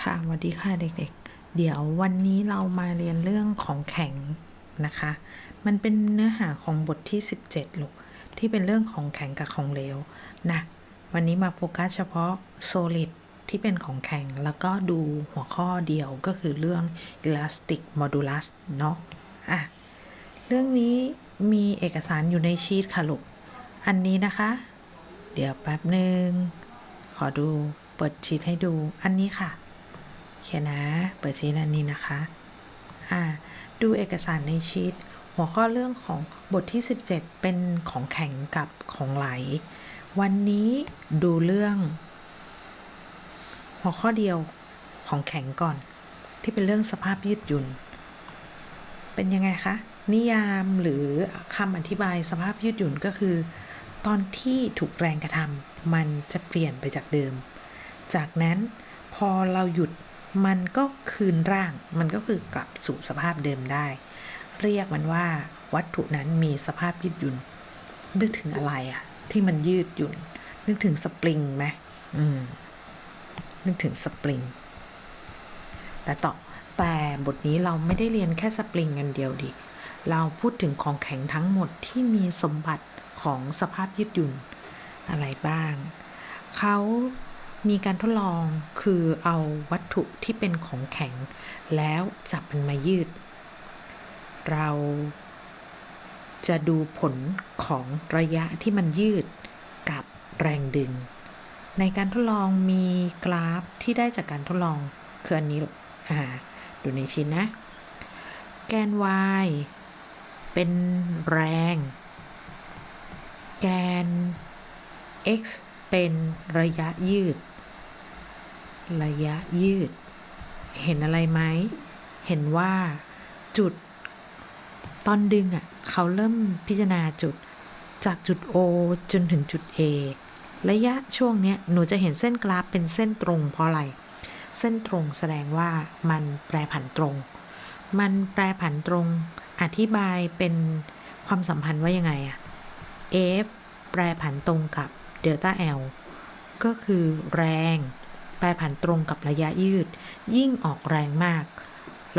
ค่ะสวัสดีค่ะเด็กๆ เดี๋ยววันนี้เรามาเรียนเรื่องของแข็งนะคะ มันเป็นเนื้อหาของบทที่ 17ลูกที่เป็นเรื่องของแข็งกับของเหลวนะ วันนี้มาโฟกัสเฉพาะ solid ที่เป็นของแข็งแล้วก็ดูหัวข้อเดียวก็คือเรื่อง elastic modulus เนาะอะ เรื่องนี้มีเอกสารอยู่ในชีตค่ะลูก อันนี้นะคะ เดี๋ยวแป๊บหนึ่ง ขอดูเปิดชีตให้ดูอันนี้ค่ะโอเคนะ เปิดชีตอันนี้นะคะ อ่า ดูเอกสารในชีตหัวข้อเรื่องของบทที่ 17 เป็นของแข็งกับของไหล วันนี้ดูเรื่อง หัวข้อเดียวของแข็งก่อน ที่เป็นเรื่องสภาพยืดหยุ่น เป็นยังไงคะ นิยามหรือคำอธิบายสภาพยืดหยุ่นก็คือ ตอนที่ถูกแรงกระทำมันจะเปลี่ยนไปจากเดิม จากนั้นพอเราหยุดมันก็คืนร่าง มันก็คือกลับสู่สภาพเดิมได้ เรียกมันว่า วัตถุนั้นมีสภาพยืดหยุ่น นึกถึงอะไรอะที่มันยืดหยุ่น นึกถึงสปริงไหมอืม นึกถึงสปริง แต่ต่อแต่บทนี้เราไม่ได้เรียนแค่สปริงกันเดียวดิ เราพูดถึงของแข็งทั้งหมดที่มีสมบัติ ของสภาพยืดหยุ่นอะไรบ้าง เขามีการทดลองคือเอาวัตถุที่เป็นของแข็ง แล้วจับมันมายืด เราจะดูผลของระยะที่มันยืดกับแรงดึง ในการทดลองมีกราฟที่ได้จากการทดลองคืออันนี้อ่าดูในชิ้นนะ แกน y เป็นแรง แกน x เป็นระยะยืด ระยะยืด เห็นอะไรไหม เห็นว่าจุด ตอนดึงอะเขาเริ่มพิจารณาจุดจากจุด O จนถึงจุด A ระยะช่วงเนี้ยหนูจะเห็นเส้นกราฟเป็นเส้นตรงเพราะอะไร เส้นตรงแสดงว่ามันแปรผันตรง มันแปรผันตรง อธิบายเป็นความสัมพันธ์ว่ายังไงอะ F แปรผันตรงกับเดลต้า L ก็คือแรง แปรผันตรงกับระยะยืด ยิ่งออกแรงมาก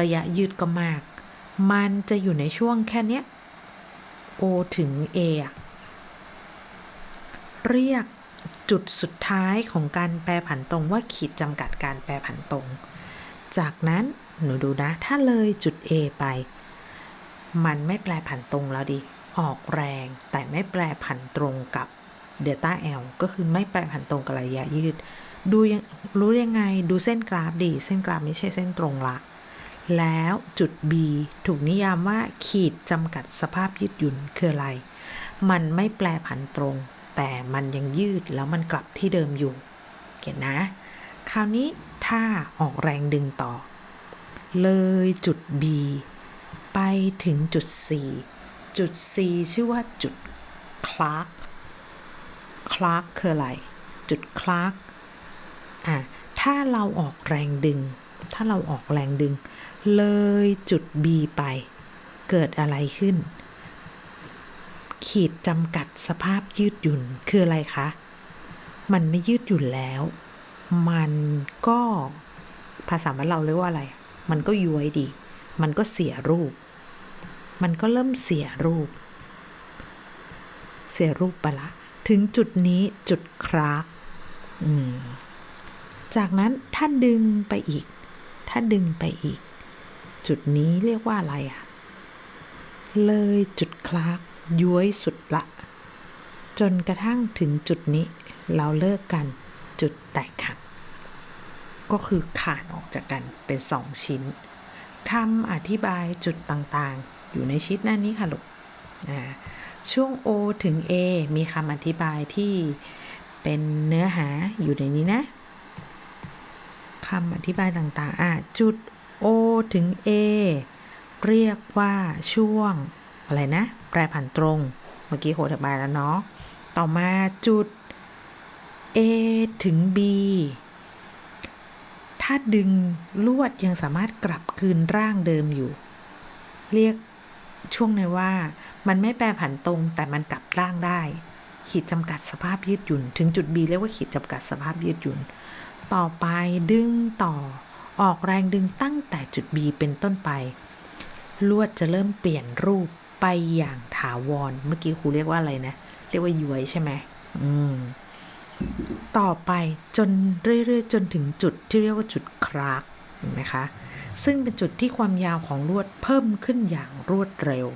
ระยะยืดก็มาก มันจะอยู่ในช่วงแค่นี้ O ถึง A อเรียกจุดสุดท้ายของการแปรผันตรงว่าขีดจำกัดการแปรผันตรง จากนั้นหนูดูนะ ถ้าเลยจุด A ไป มันไม่แปรผันตรงแล้วดิ ออกแรงแต่ไม่แปรผันตรงกับเดลต้า L ก็คือไม่แปรผันตรงกับระยะยืด ดูยังรู้ยังไงดูเส้นกราฟดี เส้นกราฟไม่ใช่เส้นตรงละ แล้วจุด B ถูกนิยามว่าขีดจำกัดสภาพยืดหยุ่นคืออะไร มันไม่แปรผันตรง แต่มันยังยืดแล้วมันกลับที่เดิมอยู่เก็นนะ คราวนี้ถ้าออกแรงดึงต่อ เลยจุด B ไปถึงจุด C จุด C ชื่อว่าจุดคลาร์กคลาร์กคืออะไร จุดคลาร์กอะถ้าเราออกแรงดึง ถ้าเราออกแรงดึง เลยจุด B ไป เกิดอะไรขึ้น ขีดจำกัดสภาพยืดหยุ่นคืออะไรคะ มันไม่ยืดหยุ่นแล้ว มันก็ภาษาบ้านเราเรียกว่าอะไร มันก็ย้วยดี มันก็เสียรูป มันก็เริ่มเสียรูป เสียรูปไปละ ถึงจุดนี้จุดครากอืมจากนั้นถ้าดึงไปอีก ถ้าดึงไปอีก จุดนี้เรียกว่าอะไรอะเลยจุดคลากย้วยสุดละ จนกระทั่งถึงจุดนี้ เราเลิกกันจุดแตกหักก็คือขาดออกจากกันเป็นสองชิ้นคำอธิบายจุดต่างๆ อยู่ในชิดหน้านี้ค่ะลูกช่วง O ถึง A มีคำอธิบายที่เป็นเนื้อหาอยู่ในนี้นะคำอธิบายต่างๆอะจุด O ถึง A เรียกว่าช่วง อะไรนะ แปรผันตรง เมื่อกี้โหอธิบายแล้วเนาะ ต่อมาจุด A ถึง B ถ้าดึงลวดยังสามารถกลับคืนร่างเดิมอยู่ เรียก ช่วงในว่ามันไม่แปรผันตรงแต่มันกลับร่างได้ ขีดจำกัดสภาพยืดหยุ่น ถึงจุด B เรียกว่าขีดจำกัดสภาพยืดหยุ่น ต่อไปดึงต่อ ออกแรงดึงตั้งแต่จุด B เป็นต้นไป ลวดจะเริ่มเปลี่ยนรูปไปอย่างถาวร เมื่อกี้ครูเรียกว่าอะไรนะ เรียกว่าย้วยใช่ไหมอืมต่อไปจนเรื่อยๆ จนถึงจุดที่เรียกว่าจุดครากเห็นไหมคะ ซึ่งเป็นจุดที่ความยาวของลวดเพิ่มขึ้นอย่างรวดเร็ว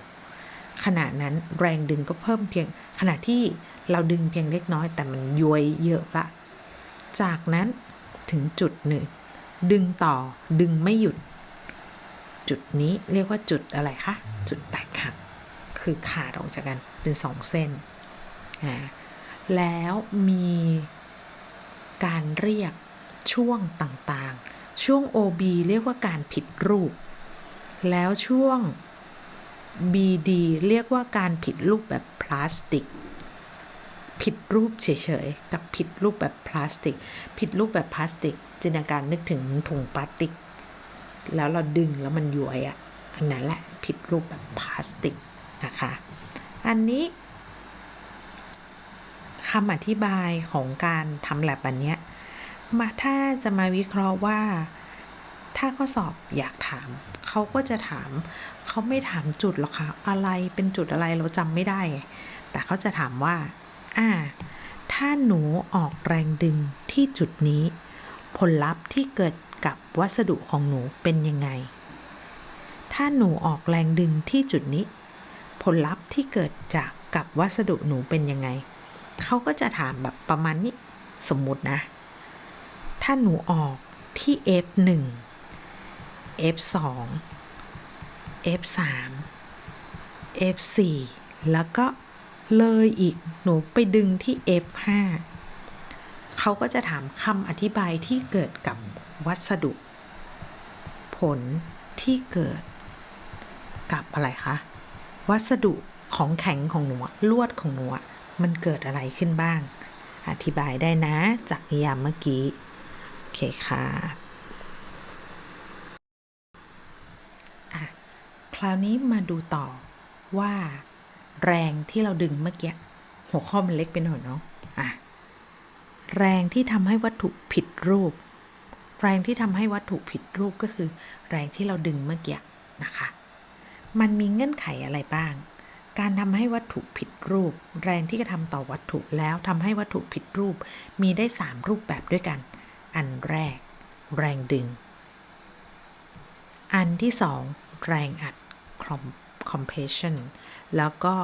ขณะนั้นแรงดึงก็เพิ่มเพียง ขณะที่เราดึงเพียงเล็กน้อยแต่มันย้วยเยอะละ จากนั้นถึงจุดหนึ่ง ดึงต่อดึงไม่หยุด จุดนี้เรียกว่าจุดอะไรคะ จุดแตกหัก คือขาดออกจากกันเป็นสองเส้น แล้วมีการเรียกช่วงต่างๆ ช่วง OB เรียกว่าการผิดรูป แล้วช่วง BD เรียกว่าการผิดรูปแบบพลาสติก ผิดรูปเฉยๆ กับผิดรูปแบบพลาสติก ผิดรูปแบบพลาสติก จินตนาการนึกถึงถุงพลาสติก แล้วเราดึงแล้วมันย้วยอะ อันนั้นแหละผิดรูปแบบพลาสติกนะคะ อันนี้คำอธิบายของการทำแลบอันเนี้ย มาถ้าจะมาวิเคราะห์ว่า ถ้าข้อสอบอยากถาม เขาก็จะถาม เขาไม่ถามจุดหรอกค่ะ อะไรเป็นจุดอะไรเราจำไม่ได้ แต่เขาจะถามว่า อ่า ถ้าหนูออกแรงดึงที่จุดนี้ ผลลัพธ์ที่เกิดกับวัสดุของหนูเป็นยังไง ถ้าหนูออกแรงดึงที่จุดนี้ ผลลัพธ์ที่เกิดจากกับวัสดุหนูเป็นยังไง เขาก็จะถามแบบประมาณนี้ สมมุตินะ ถ้าหนูออกที่ F1 F2 F3 F4 แล้วก็เลยอีกหนูไปดึงที่ F5 เขาก็จะถามคำอธิบายที่เกิดกับวัสดุ ผลที่เกิดกับอะไรคะ วัสดุของแข็งของหนูลวดของหนูมันเกิดอะไรขึ้นบ้าง อธิบายได้นะจากนิยามเมื่อกี้ เคค่ะอะคราวนี้มาดูต่อว่าแรงที่เราดึงเมื่อกี้หัวข้อมันเล็กไปหน่อยเนาะอะแรงที่ทำให้วัตถุผิดรูป แรงที่ทำให้วัตถุผิดรูปก็คือ แรงที่เราดึงเมื่อกี้นะคะ มันมีเงื่อนไขอะไรบ้าง การทำให้วัตถุผิดรูป แรงที่กระทำต่อวัตถุแล้วทำให้วัตถุผิดรูป มีได้ 3 รูปแบบด้วยกัน อันแรก แรงดึง อันที่2แรงอัด compression แล้วก็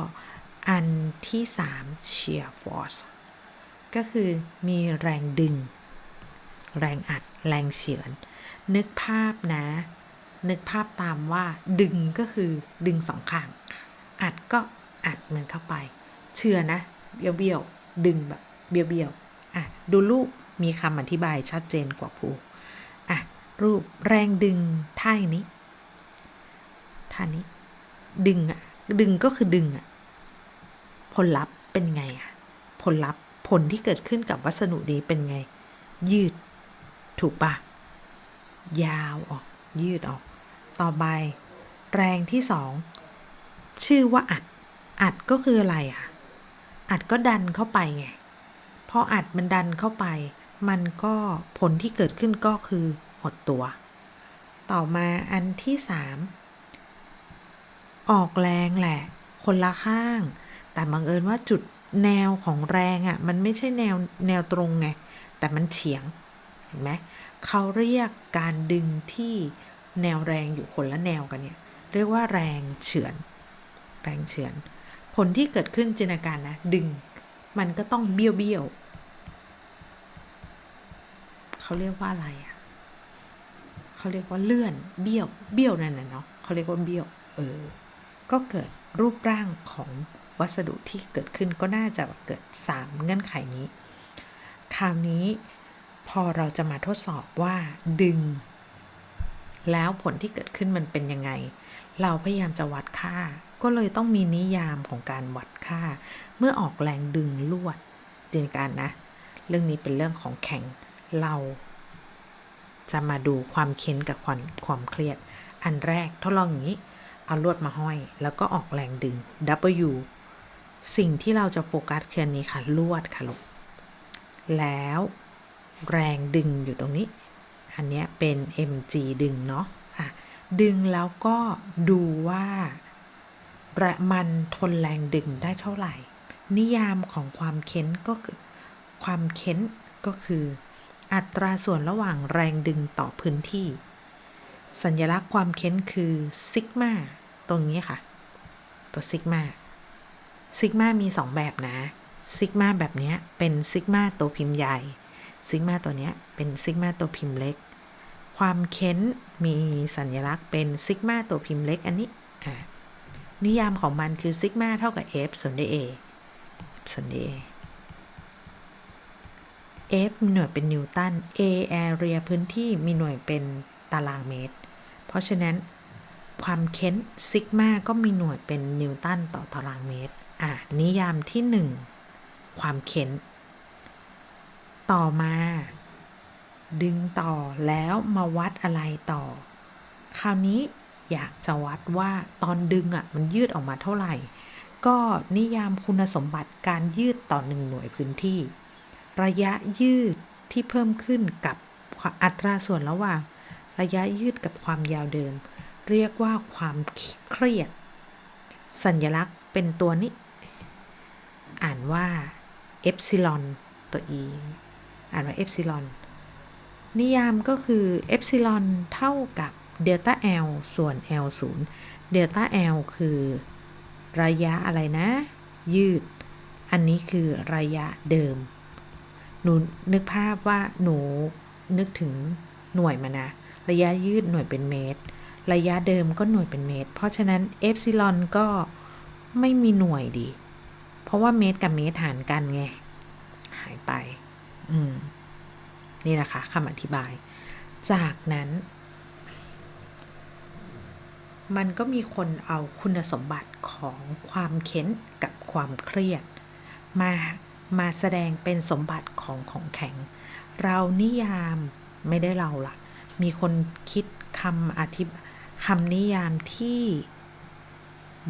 อันที่3 shear force ก็คือมีแรงดึง แรงอัด แรงเฉือน นึกภาพนะ นึกภาพตามว่าดึงก็คือดึงสองข้าง อัดก็อัดมันเข้าไป เชื่อนะ เบี้ยวเบี้ยวดึงแบบเบี้ยวเบี้ยวอะ ดูรูป มีคำอธิบายชัดเจนกว่าครูอะรูปแรงดึงท่านี้ท่านี้ ดึงอะดึงก็คือดึงอะผลลัพธ์เป็นไงอะผลลัพธ์ผลที่เกิดขึ้นกับวัสดุนี้เป็นไง ยืดถูกปะยาวออกยืดออก ต่อไป แรงที่สองชื่อว่าอัด อัดก็คืออะไรอะอัดก็ดันเข้าไปไง พออัดมันดันเข้าไป มันก็ผลที่เกิดขึ้นก็คือหดตัว ต่อมาอันที่สามออกแรงแหละ คนละข้าง แต่บังเอิญว่าจุดแนวของแรงอะ่ะ มันไม่ใช่แนวแนวตรงไง แต่มันเฉียง เห็นไหมเขาเรียกการดึงที่แนวแรงอยู่คนละแนวกันเนี่ย เรียกว่าแรงเฉือน แรงเฉือน ผลที่เกิดขึ้นจินตนาการนะ ดึง มันก็ต้องเบี้ยวเบี้ยว เขาเรียกว่าอะไรอะเขาเรียกว่าเลื่อนเบี้ยว เบี้ยวนั่นน่ะเนาะเขาเรียกว่าเบี้ยว เออ ก็เกิดรูปร่างของวัสดุที่เกิดขึ้นก็น่าจะเกิด 3 เงื่อนไขนี้ คราวนี้พอเราจะมาทดสอบว่าดึง แล้วผลที่เกิดขึ้นมันเป็นยังไง เราพยายามจะวัดค่า ก็เลยต้องมีนิยามของการวัดค่า เมื่อออกแรงดึงลวดจินตนการนะ เรื่องนี้เป็นเรื่องของแข็ง เราจะมาดูความเค้นกับความความเครียด อันแรกทดลองอย่างนี้ เอาลวดมาห้อย แล้วก็ออกแรงดึง W สิ่งที่เราจะโฟกัสคืออันนี้ค่ะ ลวดค่ะลูก แล้วแรงดึงอยู่ตรงนี้ อันนี้เป็น mg ดึงเนาะอะดึงแล้วก็ดูว่าระมันทนแรงดึงได้เท่าไหร่ นิยามของความเค้นก็คือ ความเค้นก็คือ อัตราส่วนระหว่างแรงดึงต่อพื้นที่ สัญลักษณ์ความเค้นคือซิกมาตรงนี้ค่ะ ตัวซิกมาซิกมามี 2 แบบนะซิกมาแบบนี้เป็นซิกมาตัวพิมพ์ใหญ่ซิกมาตัวนี้เป็นซิกมาตัวพิมพ์เล็ก ความเค้นมีสัญลักษณ์เป็นซิกมาตัวพิมพ์เล็กอันนี้นิยามของมันคือซิกมาเท่ากับ f ส่วนด้วย a ส่วนด้วย a f มีหน่วยเป็นนิวตัน a area พื้นที่มีหน่วยเป็นตารางเมตร เพราะฉะนั้นความเค้นซิกมาก็มีหน่วยเป็นนิวตันต่อตารางเมตร อะ นิยามที่ 1 ความเค้น ต่อมา ดึงต่อแล้วมาวัดอะไรต่อ คราวนี้อยากจะวัดว่าตอนดึงอะมันยืดออกมาเท่าไหร่ ก็นิยามคุณสมบัติการยืดต่อหนึ่งหน่วยพื้นที่ ระยะยืดที่เพิ่มขึ้นกับอัตราส่วนระหว่างระยะยืดกับความยาวเดิม เรียกว่าความเครียด สัญลักษณ์เป็นตัวนี้ อ่านว่าเอปซิลอนตัว e อ่านว่าเอปซิลอนนิยามก็คือเอปซิลอนเท่ากับเดลต้า L ส่วน L 0เดลต้า L คือระยะอะไรนะ ยืด อันนี้คือระยะเดิม หนูนึกภาพว่าหนูนึกถึงหน่วยมานะ ระยะยืดหน่วยเป็นเมตร ระยะเดิมก็หน่วยเป็นเมตร เพราะฉะนั้นเอฟซิลอนก็ไม่มีหน่วยดี เพราะว่าเมตรกับเมตรหารกันไง หายไป อืม นี่นะคะคำอธิบาย จากนั้น มันก็มีคนเอาคุณสมบัติของความเค้นกับความเครียดมา มาแสดงเป็นสมบัติของของแข็ง เรานิยามไม่ได้เราละมีคนคิดคำอธิบคำนิยามที่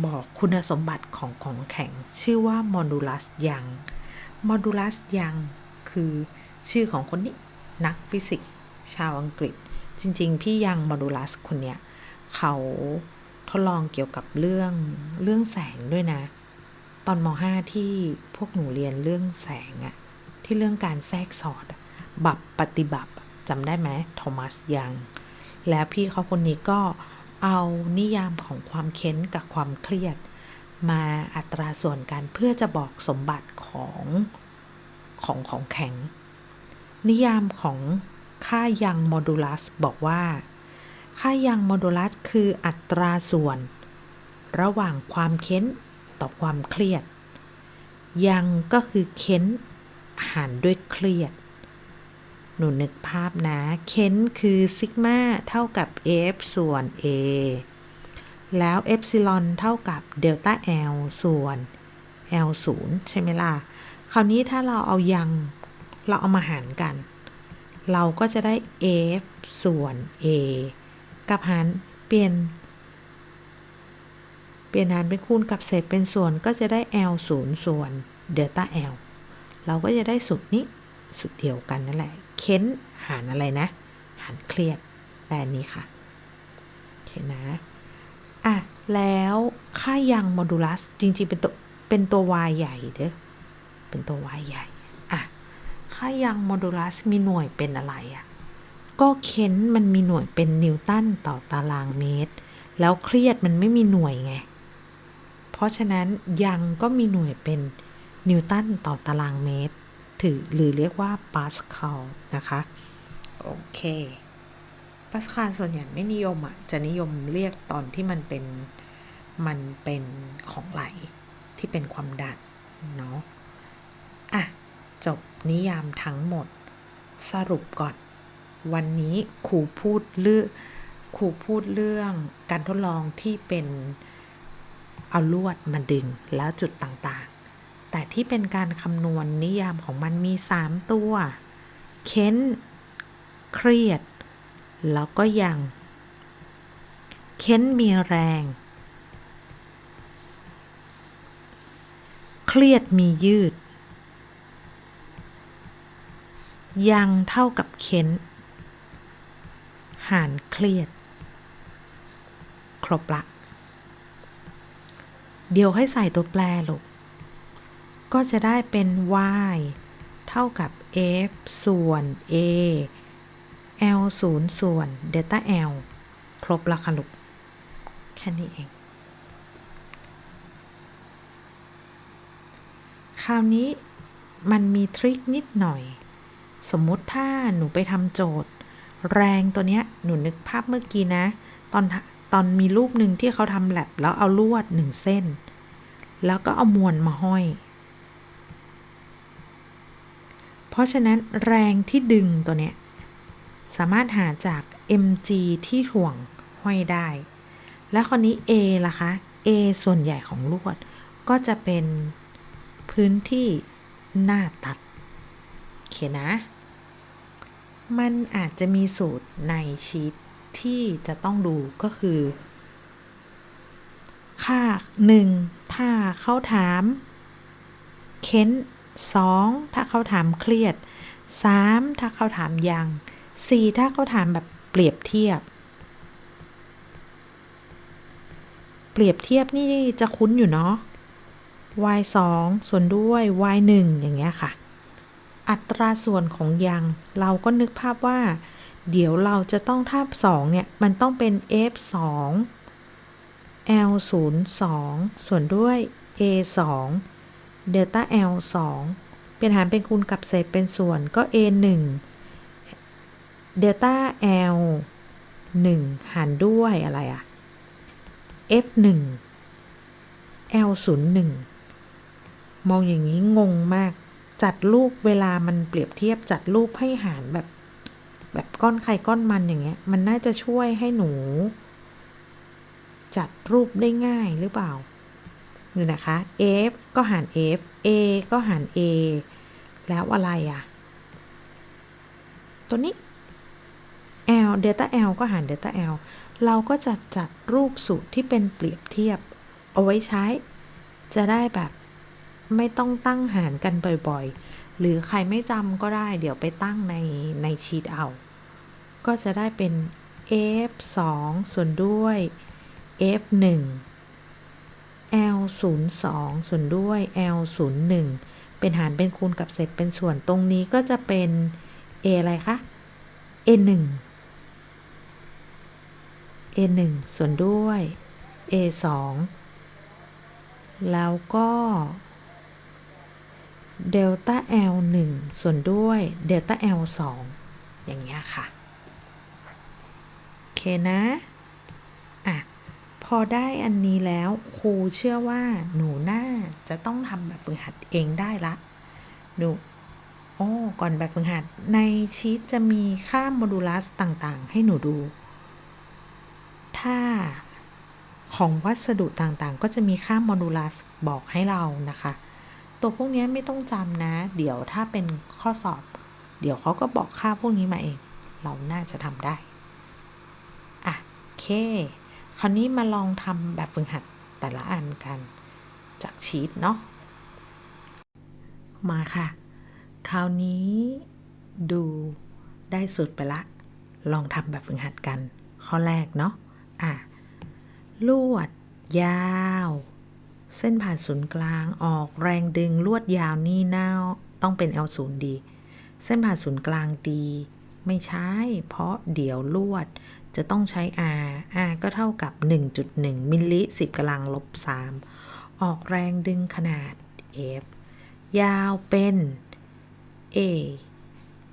บอกคุณสมบัติของของแข็ง ชื่อว่าโมดูลัสยังโมดูลัสยังคือชื่อของคนนี้นักฟิสิกส์ชาวอังกฤษ จริง ๆ พี่ยังโมดูลัสคนเนี้ยเขาทดลองเกี่ยวกับเรื่องเรื่องแสงด้วยนะ ตอนม .5 ที่พวกหนูเรียนเรื่องแสงอะที่เรื่องการแทรกสอด บับปฏิบัติจำได้ไหมโทมัสยัง แล้วพี่เขาคนนี้ก็เอานิยามของความเค้นกับความเครียด มาอัตราส่วนกันเพื่อจะบอกสมบัติของของของแข็ง นิยามของค่ายังโมดูลัสบอกว่า ค่ายังโมดูลัสคืออัตราส่วน ระหว่างความเค้น ต่อความเครียด ยังก็คือเค้นหารด้วยเครียด หนูนึกภาพนะ เค้นคือซิกมาเท่ากับ f ส่วน a แล้วเอปซิลอนเท่ากับเดลต้า l ส่วน l 0ใช่ไหมล่ะ คราวนี้ถ้าเราเอายัง เราเอามาหารกัน เราก็จะได้ f ส่วน a กับหารเปลี่ยน เปลี่ยนหารเป็นคูณกับเศษเป็นส่วนก็จะได้ l 0ส่วนเดลต้า l เราก็จะได้สุดนี้สุดเดียวกันนั่นแหละ เค้นหารอะไรนะ หารเครียดแต่นี้ค่ะโอเคนะ อะ แล้วค่ายังโมดูลัสจริงๆ เป็นตัวเป็นตัว y ใหญ่เด้อเป็นตัว y ใหญ่ อะ ค่ายังโมดูลัสมีหน่วยเป็นอะไรอะก็เค้นมันมีหน่วยเป็นนิวตันต่อตารางเมตร แล้วเครียดมันไม่มีหน่วยไง ราะฉะนั้นยังก็มีหน่วยเป็นนิวตันต่อตารางเมตร ถือหรือเรียกว่าปาสคาลนะคะ โอเคปาสคาลส่วนใหญ่ไม่นิยมอะ จะนิยมเรียกตอนที่มันเป็นมันเป็นของไหลที่เป็นความดันเนาะอะ จบนิยามทั้งหมดสรุปก่อน วันนี้ครูพูดเรื่องครูพูดเรื่องการทดลองที่เป็น เอาลวดมาดึงแล้วจุดต่างๆ แต่ที่เป็นการคำนวณนิยามของมันมี 3 ตัว เค้น เครียด แล้วก็ยัง เค้นมีแรง เคเครียดมียืด ยังเท่ากับเค้น หารเครียด ครบละ เดี๋ยวให้ใส่ตัวแปรลูก ก็จะได้เป็น y เท่ากับ f ส่วน a l 0ส่วนเดลต้า l ครบละค่ะลูก แค่นี้เอง คราวนี้มันมีทริคนิดหน่อย สมมุติถ้าหนูไปทำโจทย์ แรงตัวเนี้ย หนูนึกภาพเมื่อกี้นะ ตอนตอนมีรูปหนึ่งที่เขาทำแลบแล้วเอาลวดหนึ่งเส้น แล้วก็เอามวลมาห้อย เพราะฉะนั้นแรงที่ดึงตัวเนี้ย สามารถหาจาก mg ที่ห่วงห้อยได้ แล้วคนนี้ a ล่ะคะ a ส่วนใหญ่ของลวด ก็จะเป็นพื้นที่หน้าตัดโอเคนะ มันอาจจะมีสูตรในชีตที่จะต้องดูก็คือ ค่า1ถ้าเขาถาม เค้น2ถ้าเขาถามเครียด3ถ้าเขาถามยัง4ถ้าเขาถามแบบเปรียบเทียบ เปรียบเทียบนี่จะคุ้นอยู่เนาะ y 2ส่วนด้วย y 1อย่างเงี้ยค่ะ อัตราส่วนของยังเราก็นึกภาพว่า เดี๋ยวเราจะต้องทาบ2เนี่ย มันต้องเป็น f 2 l 0 2ส่วนด้วย a 2เดลต้า l 2เป็นหารเป็นคูณกับเศษเป็นส่วนก็ a 1เดลต้า l 1หารด้วยอะไรอะ f 1 l 0 1มองอย่างนี้งงมาก จัดรูปเวลามันเปรียบเทียบจัดรูปให้หารแบบ แบบก้อนไข่ก้อนมันอย่างเงี้ย มันน่าจะช่วยให้หนู จัดรูปได้ง่ายหรือเปล่านี่นะคะ f ก็หาร f a ก็หาร a แล้วอะไรอะ่ะ ตัวนี้ l เดลต้า l ก็หารเดลต้า l เราก็จะจัดรูปสูตรที่เป็นเปรียบเทียบ เอาไว้ใช้ จะได้แบบไม่ต้องตั้งหารกันบ่อยๆ หรือใครไม่จำก็ได้เดี๋ยวไปตั้งในในชีตเอา ก็จะได้เป็น f 2ส่วนด้วย 1 l 0 2 ส่วนด้วย l 0 1 เป็นหารเป็นคูณกับเศษเป็นส่วนตรงนี้ก็จะเป็น a อะไรคะ a 1 a 1 ส่วนด้วย a 2 แล้วก็เดลต้า L 1 ส่วนด้วยเดลต้า L 2 อย่างเงี้ยค่ะ โอเคนะ อได้อันนี้แล้วครูเชื่อว่าหนูน่าจะต้องทำแบบฝึกหัดเองได้ละหนูโอ้ก่อนแบบฝึกหัดในชีตจะมีค่าโมดูลัสต่างๆ ให้หนูดู ถ้าของวัสดุต่างๆ ก็จะมีค่าโมดูลัสบอกให้เรานะคะ ตัวพวกนี้ไม่ต้องจำนะ เดี๋ยวถ้าเป็นข้อสอบ เดี๋ยวเขาก็บอกค่าพวกนี้มาเอง เราน่าจะทำได้ อะ เค คราวนี้มาลองทำแบบฝึกหัดแต่ละอันกันจากชีตเนาะ มาค่ะ คราวนี้ดูได้สุดไปละ ลองทำแบบฝึกหัดกัน ข้อแรกเนาะ อะ ลวดยาว เส้นผ่านศูนย์กลางออกแรงดึงลวดยาวนี่เน่าต้องเป็น L 0 ดี เส้นผ่านศูนย์กลางดี ไม่ใช่เพราะเดี๋ยวลวด จะต้องใช้ R R ก็เท่ากับ 1.1 มิลลิ10กำลังลบ 3 ออกแรงดึงขนาด F ยาวเป็น A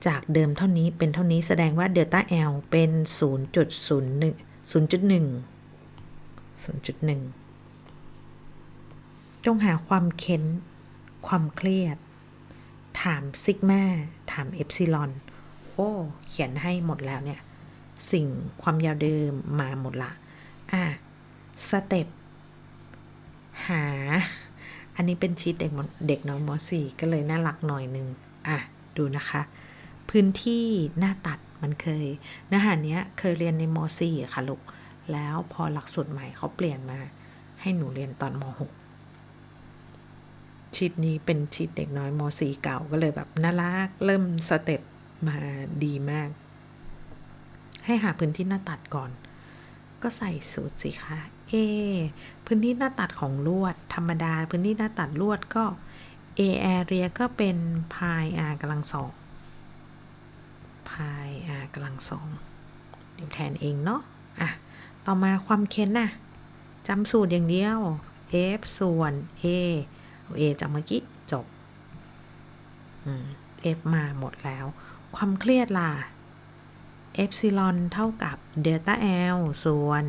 จากเดิมเท่านี้เป็นเท่านี้แสดงว่าเดลต้า L เป็น 0.01 0.1 0.1 จงหาความเค้น ความเครียด ถามซิกมาถามเอปซิลอน โอ้ เขียนให้หมดแล้วเนี่ย สิ่งความยาวเดิมมาหมดละ อะสเต็ปหา อันนี้เป็นชีตเด็กเด็กน้อยมสี่ก็เลยน่ารักหน่อยนึง อะ ดูนะคะ พื้นที่หน้าตัดมันเคยเนื้อหาเนี้ยเคยเรียนในมสี่ค่ะลูก แล้วพอหลักสูตรใหม่เขาเปลี่ยนมา ให้หนูเรียนตอนมหกชีตนี้เป็นชีตเด็กน้อยม .4 เก่าก็เลยแบบน่ารัก เริ่มสเต็ปมาดีมาก ให้หาพื้นที่หน้าตัดก่อน ก็ใส่สูตรสิคะ A พื้นที่หน้าตัดของลวด ธรรมดา พื้นที่หน้าตัดลวดก็ A area ก็เป็น pi r กำลังสอง pi r กำลังสองเดี๋ยวแทนเองเนาะอะ ต่อมาความเค้นน่ะจำสูตรอย่างเดียว f ส่วน a เอา a จากเมื่อกี้จบอืม f มาหมดแล้ว ความเครียดล่ะ เอ p ซิลอนเท่ากับเดลต้า L ส่วน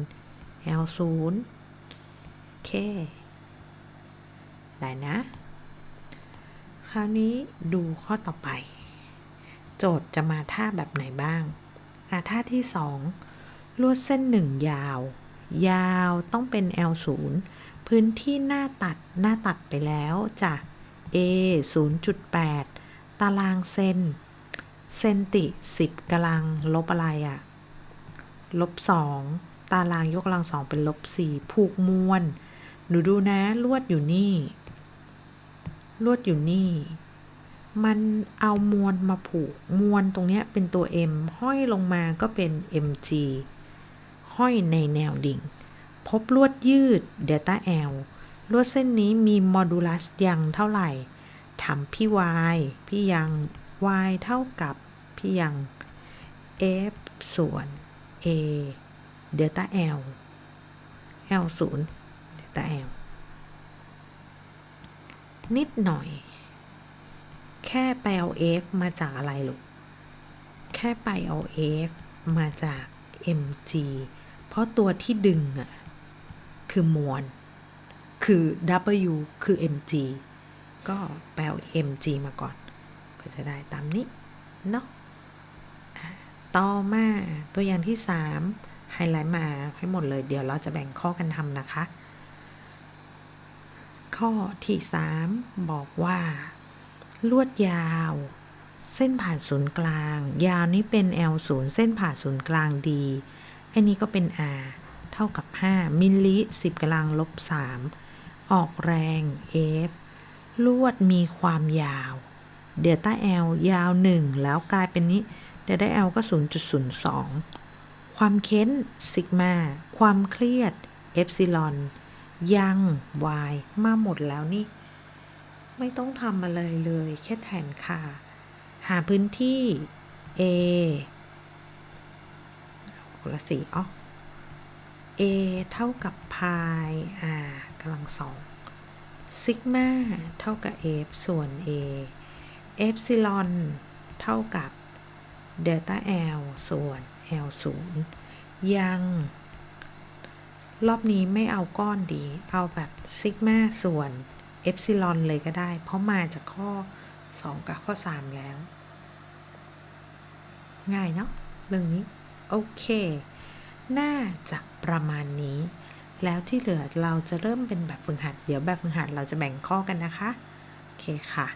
L ศูนย์เคได้นะ คราวนี้ดูข้อต่อไป โจทย์จะมาท่าแบบไหนบ้างอะท่าที่สองลวดเส้นหนึ่งยาว ยาวต้องเป็น L ศูนย์พื้นที่หน้าตัดหน้าตัดไปแล้วจ้ะ A 0.8 ตารางเซน เซนติสิบกำลังลบอะไรอะลบสองตารางยกกำลังสองเป็นลบสี่ผูกมวลหนูดูนะลวดอยู่นี่ ลวดอยู่นี่ มันเอามวลมาผูกมวลตรงเนี้ยเป็นตัว M ห้อยลงมาก็เป็น mg ห้อยในแนวดิ่ง พบลวดยืด delta L ลวดเส้นนี้มีโมดูลัสยังเท่าไหร่ถามพี่ y พี่ยัง y เท่ากับพี่ยัง f ส่วน a เดลต้า l l ศูนย์เดลต้า l นิดหน่อย แค่ไปเอา f มาจากอะไรลูก แค่ไปเอา f มาจาก mg เพราะตัวที่ดึงอะคือมวล คือ w คือ mg ก็แปล mg มาก่อน ก็จะได้ตามนี้เนาะต่อมาตัวอย่างที่ 3 ไฮไลท์มาให้หมดเลย เดี๋ยวเราจะแบ่งข้อกันทำนะคะ ข้อที่ 3 บอกว่า ลวดยาว เส้นผ่านศูนย์กลาง ยาวนี้เป็น L 0 เส้นผ่านศูนย์กลาง D อันนี้ก็เป็น R เท่ากับ 5 มิลลิ 10กำลังลบ 3 ออกแรง F ลวดมีความยาว เดลต้า L ยาว 1 แล้วกลายเป็นนี้เดลต้า L ก็ 0.02 ความเค้นซิกมาความเครียดเอฟซิลอนยัง y มาหมดแล้วนี่ ไม่ต้องทำอะไรเลย แค่แทนค่า หาพื้นที่ A คนละสีอ๋อ A เท่ากับ pi r กำลังสองซิกมาเท่ากับ f ส่วน a เอฟซิลอนเท่ากับเดลต้า l ส่วน l 0ยัง รอบนี้ไม่เอาก้อนดี เอาแบบซิกมาส่วนเอฟซิลอนเลยก็ได้ เพราะมาจากข้อ 2 กับข้อ 3 แล้ว ง่ายเนาะเรื่องนี้ โอเค น่าจะประมาณนี้ แล้วที่เหลือเราจะเริ่มเป็นแบบฝึกหัด เดี๋ยวแบบฝึกหัดเราจะแบ่งข้อกันนะคะ โอเคค่ะ